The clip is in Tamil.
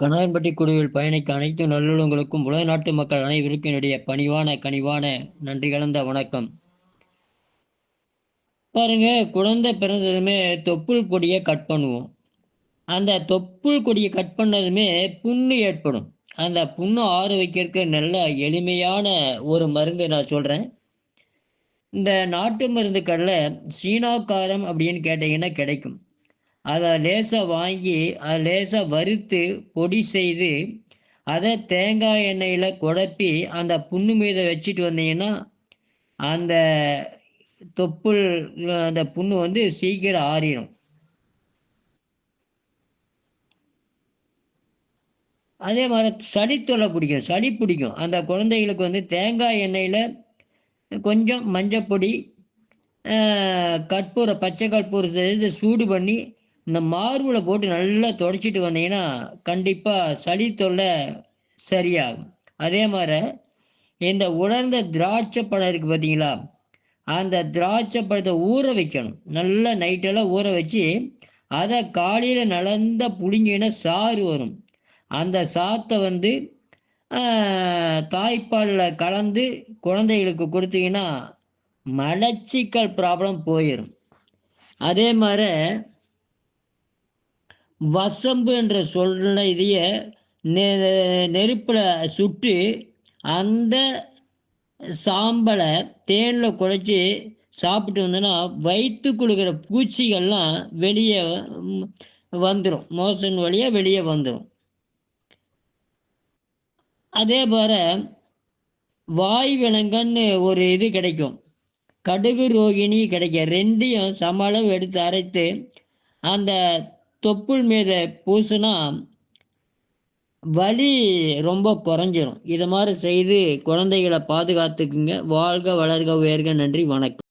கணவன்பட்டி குழுவில் பயணிக்க அனைத்து நல்லுள்ளங்களுக்கும் உலக நாட்டு மக்கள் அனைவருக்கும் என்னுடைய பணிவான கனிவான நன்றி கலந்த வணக்கம். பாருங்க குழந்தை பிறந்ததுமே தொப்புள் கொடியை கட் பண்ணுவோம். அந்த தொப்புள் கொடியை கட் பண்ணதுமே புண்ணு ஏற்படும். அந்த புண்ணு ஆறு வைக்கிறதுக்கு நல்ல எளிமையான ஒரு மருந்து நான் சொல்கிறேன் இந்த நாட்டு மருந்துகளில் சீனாக்காரம் அப்படின்னு கேட்டிங்கன்னா கிடைக்கும். அதை லேசாக வாங்கி அதை லேசாக வறுத்து பொடி செய்து அதை தேங்காய் எண்ணெயில் குழப்பி அந்த புண்ணு மீத வச்சுட்டு வந்தீங்கன்னா அந்த தொப்புள் அந்த புண்ணு வந்து சீக்கிரம் ஆறிடும் அதே மாதிரி சளி தொல்லை பிடிக்கும் சளி பிடிக்கும். அந்த குழந்தைகளுக்கு வந்து தேங்காய் எண்ணெயில் கொஞ்சம் மஞ்சப்பொடி கற்பூரை பச்சை கற்பூரம் சேர்த்து சூடு பண்ணி இந்த மார்பில் போட்டு நல்லா தொடச்சிட்டு வந்தீங்கன்னா கண்டிப்பாக சளி தொல்லை சரியாகும். அதே மாதிரி இந்த உலர்ந்த திராட்சை பழம் இருக்குது பார்த்தீங்களா அந்த திராட்சை பழத்தை ஊற வைக்கணும். நல்லா நைட்டெல்லாம் ஊற வச்சு அதை காலையில் நலந்த புளிஞ்சின்னா சாறு வரும். அந்த சாத்தை வந்து தாய்ப்பாலில் கலந்து குழந்தைகளுக்கு கொடுத்தீங்கன்னா மலச்சிக்கல் ப்ராப்ளம் போயிடும் அதே மாதிரி வசம்பு என்ற சொல்ல இதைய நெ நெருப்பில் சுட்டு அந்த சாம்பலை தேனில் குழைச்சி சாப்பிட்டு வந்தோன்னா வயிற்று கொடுக்குற பூச்சிகள்லாம் வெளியே வந்துடும் மோசன் வழியாக வெளியே வந்துடும் அதே போல் வாய் விலங்கன்னு ஒரு இது கிடைக்கும். கடுகு ரோகிணி கிடைக்கும். ரெண்டையும் சம அளவு எடுத்து அரைத்து அந்த தொப்புள் மீத பூசுனா வலி ரொம்ப குறைஞ்சிரும். இது மாதிரி செய்து குழந்தைகளை பாதுகாத்துக்குங்க. வாழ்க வளர்க உயர்க நன்றி வணக்கம்.